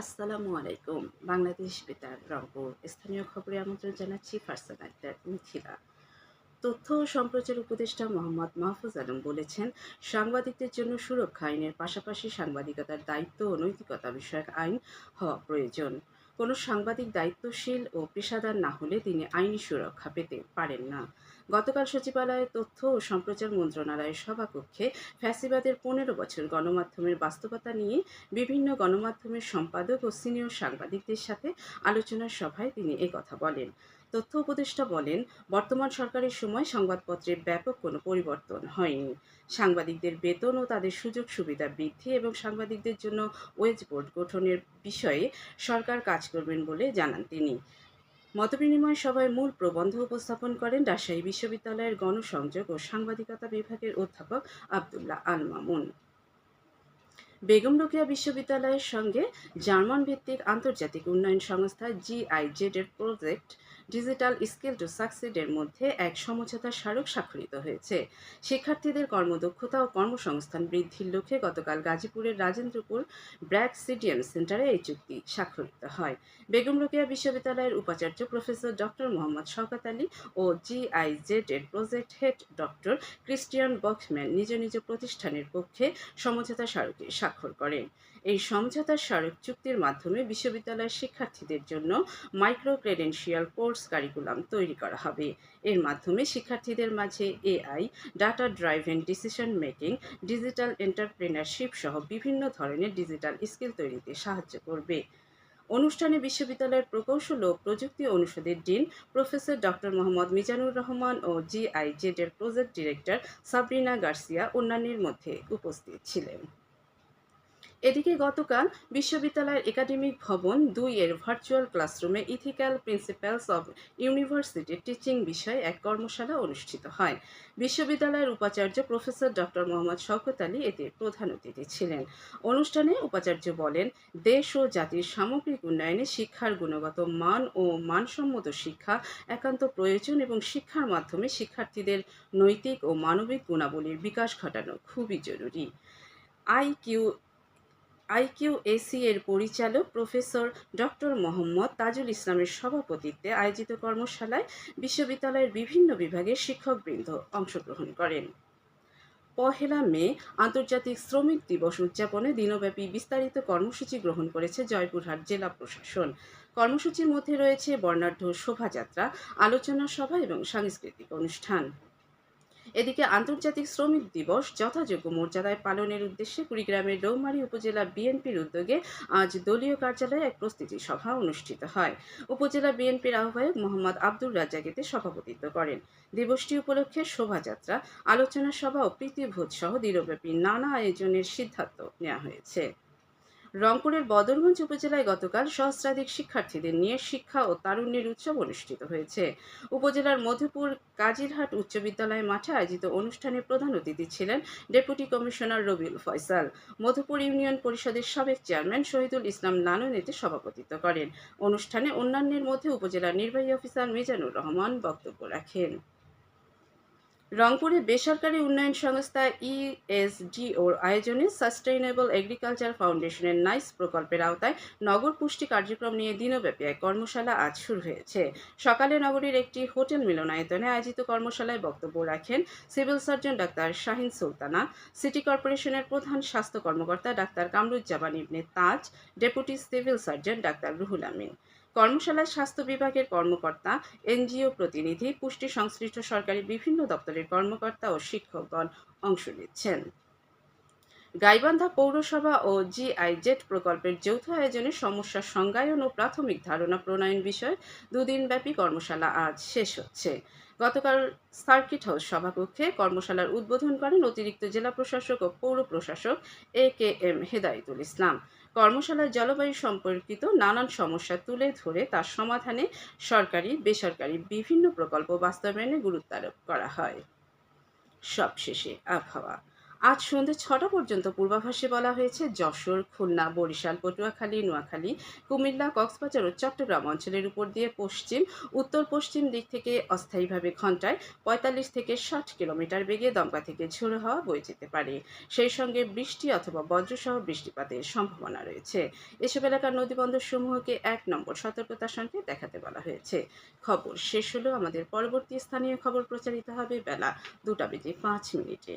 আসসালামু আলাইকুম। বাংলাদেশ বেতার রংপুর। স্থানীয় খবরে আমন্ত্রণ জানাচ্ছি ফারসান আক্তার মিথিলা। তথ্য ও সম্প্রচার উপদেষ্টা মোহাম্মদ মাহফুজ আলম বলেছেন, সাংবাদিকদের জন্য সুরক্ষা আইনের পাশাপাশি সাংবাদিকতার দায়িত্ব ও নৈতিকতা বিষয়ক আইন হওয়া প্রয়োজন। কোনো সাংবাদিক দায়িত্বশীল ও পেশাদার না হলে তিনি আইনি সুরক্ষা পেতে পারেন না। গতকাল সচিবালয়ে তথ্য ও সম্প্রচার মন্ত্রণালয়ের সভাকক্ষে ফ্যাসিবাদের পনেরো বছর গণমাধ্যমের বাস্তবতা নিয়ে বিভিন্ন গণমাধ্যমের সম্পাদক ও সিনিয়র সাংবাদিকদের সাথে আলোচনার সভায় তিনি একথা বলেন। তথ্য উপদেষ্টা বলেন, বর্তমান সরকারের সময় সংবাদপত্রের ব্যাপক কোনো পরিবর্তন হয়নি। সাংবাদিকদের বেতন ও তাদের সুযোগ সুবিধা বৃদ্ধি এবং সাংবাদিকদের জন্য ওয়েজ বোর্ড গঠনের বিষয়ে সরকার কাজ করবেন বলে জানান তিনি। মতবিনিময় সভায় মূল প্রবন্ধ উপস্থাপন করেন রাজশাহী বিশ্ববিদ্যালয়ের গণসংযোগ ও সাংবাদিকতা বিভাগের অধ্যাপক আবদুল্লাহ আল মামুন। বেগম রোকেয়া বিশ্ববিদ্যালয়ের সঙ্গে জার্মান ভিত্তিক আন্তর্জাতিক উন্নয়ন সংস্থা জিআইজেড এর প্রজেক্ট ডিজিটাল স্কিল টু সাকসিডের মধ্যে এক সমঝোতা স্মারক স্বাক্ষরিত হয়েছে। শিক্ষার্থীদের কর্মদক্ষতা ও কর্মসংস্থান বৃদ্ধির লক্ষ্যে গতকাল গাজীপুরের রাজেন্দ্রপুর ব্র্যাক সিডিএম সেন্টারে এই চুক্তি স্বাক্ষরিত হয়। বেগম রোকেয়া বিশ্ববিদ্যালয়ের উপাচার্য প্রফেসর ডক্টর মোহাম্মদ শওকত আলী ও জিআইজেড এর project head doctor Christian Boxman নিজ নিজ প্রতিষ্ঠানের পক্ষে সমঝোতা স্মারকে স্বাক্ষর করেন। এই সমঝোতা স্মারক চুক্তির মাধ্যমে বিশ্ববিদ্যালয়ের শিক্ষার্থীদের জন্য মাইক্রো ক্রেডেন্সিয়াল কোর্স কারিকুলাম তৈরি করা হবে। এর মাধ্যমে শিক্ষার্থীদের মাঝে AI, data driven, decision making, digital entrepreneurship সহ বিভিন্ন ধরনের ডিজিটাল স্কিল তৈরিতে সাহায্য করবে। অনুষ্ঠানে বিশ্ববিদ্যালয়ের প্রকৌশল ও প্রযুক্তি অনুষদের dean professor doctor Mohammad Mizanur Rahman ও জিআইজেড এর প্রজেক্ট ডিরেক্টর সাবরিনা গার্সিয়া অন্যান্যের মধ্যে উপস্থিত ছিলেন। এদিকে গতকাল বিশ্ববিদ্যালয়ের একাডেমিক ভবন দুই এর ভার্চুয়াল ক্লাসরুমে ethical principles of university teaching বিষয়ে এক কর্মশালা অনুষ্ঠিত হয়। বিশ্ববিদ্যালয়ের উপাচার্য প্রফেসর ডক্টর মোহাম্মদ শওকত আলী এতে প্রধান অতিথি ছিলেন। অনুষ্ঠানে উপাচার্য বলেন, দেশ ও জাতির সামগ্রিক উন্নয়নে শিক্ষার গুণগত মান ও মানসম্মত শিক্ষা একান্ত প্রয়োজন এবং শিক্ষার মাধ্যমে শিক্ষার্থীদের নৈতিক ও মানবিক গুণাবলীর বিকাশ ঘটানো খুবই জরুরি। আইকিউ আইকিউএসি এর পরিচালক প্রফেসর ডক্টর মোহাম্মদ তাজুল ইসলামের সভাপতিত্বে আয়োজিত কর্মশালায় বিশ্ববিদ্যালয়ের বিভিন্ন বিভাগের শিক্ষকবৃন্দ অংশগ্রহণ করেন। পহেলা মে আন্তর্জাতিক শ্রমিক দিবস উদযাপনে দিনব্যাপী বিস্তারিত কর্মসূচি গ্রহণ করেছে জয়পুরহাট জেলা প্রশাসন। কর্মসূচির মধ্যে রয়েছে বর্ণাঢ্য শোভাযাত্রা, আলোচনা সভা এবং সাংস্কৃতিক অনুষ্ঠান। এদিকে আন্তর্জাতিক শ্রমিক দিবস যথাযোগ্য মর্যাদায় পালনের উদ্দেশ্যে কুড়িগ্রামের রৌমারী উপজেলা বিএনপির উদ্যোগে আজ দলীয় কার্যালয়ে এক প্রস্তুতি সভা অনুষ্ঠিত হয়। উপজেলা বিএনপির আহ্বায়ক মোহাম্মদ আব্দুর রাজ্জাকেতে সভাপতিত্ব করেন। দিবসটি উপলক্ষে শোভাযাত্রা, আলোচনা সভা ও প্রীতিভোজ সহ দিনব্যাপী নানা আয়োজনের সিদ্ধান্ত নেওয়া হয়েছে। রংপুরের বদরগঞ্জ উপজেলায় গতকাল সহস্রাধিক শিক্ষার্থীদের নিয়ে শিক্ষা ও তারুণ্যের উৎসব অনুষ্ঠিত হয়েছে। উপজেলার মধুপুর কাজিরহাট উচ্চ বিদ্যালয় মাঠে আয়োজিত অনুষ্ঠানে প্রধান অতিথি ছিলেন deputy commissioner Rabiul Faisal. Madhupur union পরিষদের সাবেক চেয়ারম্যান শহীদুল ইসলাম নানন এতে সভাপতিত্ব করেন। অনুষ্ঠানে অন্যান্যের মধ্যে উপজেলার নির্বাহী অফিসার মিজানুর রহমান বক্তব্য রাখেন। রংপুরে বেসরকারি উন্নয়ন সংস্থা ইএসডিওর আয়োজনে সাস্টেইনেবল এগ্রিকালচার ফাউন্ডেশনের নাইস প্রকল্পের আওতায় নগর পুষ্টি কার্যক্রম নিয়ে দিনব্যাপী এক কর্মশালা আজ শুরু হয়েছে। সকালে নগরীর একটি হোটেল মিলনায়তনে আয়োজিত কর্মশালায় বক্তব্য রাখেন civil surgeon doctor Shahin Sultana, city কর্পোরেশনের প্রধান স্বাস্থ্য কর্মকর্তা doctor Kamruzzaman Ibne Taj, deputy civil surgeon doctor Ruhul Amin. কর্মশালায় স্বাস্থ্য বিভাগের কর্মকর্তা, এনজিও প্রতিনিধি, পুষ্টি সংশ্লিষ্ট সরকারি বিভিন্ন দপ্তরের কর্মকর্তা ও শিক্ষকগণ অংশ নিচ্ছেন। গাইবান্ধা পৌরসভা ও জিআইজেড প্রকল্পের যৌথ আয়োজনে সমস্যা সংজ্ঞায়ন ও প্রাথমিক ধারণা প্রণয়ন বিষয়ে দুদিনব্যাপী কর্মশালা আজ শেষ হচ্ছে। গতকাল সার্কিট হাউস সভাকক্ষে কর্মশালার উদ্বোধন করেন অতিরিক্ত জেলা প্রশাসক ও পৌর প্রশাসক এ কে এম হেদায়তুল ইসলাম। কর্মশালায় জলবায়ু সম্পর্কিত নানান সমস্যা তুলে ধরে তার সমাধানে সরকারি, বেসরকারি বিভিন্ন প্রকল্প বাস্তবায়নে গুরুত্ব আরোপ করা হয়। সবশেষে আবহাওয়া। আজ সন্ধ্যে ছটা পর্যন্ত পূর্বাভাসে বলা হয়েছে, যশোর, খুলনা, বরিশাল, পটুয়াখালী, নোয়াখালী, কুমিল্লা, কক্সবাজার ও চট্টগ্রাম অঞ্চলের উপর দিয়ে পশ্চিম, উত্তর পশ্চিম দিক থেকে অস্থায়ীভাবে ঘন্টায় পঁয়তাল্লিশ থেকে ষাট কিলোমিটার বেগে দমকা থেকে ঝোড়ো হাওয়া বয়ে যেতে পারে। সেই সঙ্গে বৃষ্টি অথবা বজ্রসহ বৃষ্টিপাতের সম্ভাবনা রয়েছে। এসব এলাকার নদীবন্দর সমূহকে এক নম্বর সতর্কতার সঙ্গে দেখাতে বলা হয়েছে। খবর শেষ হলো আমাদের পরবর্তী স্থানীয় খবর প্রচারিত হবে বেলা দুটা বেজে পাঁচ মিনিটে।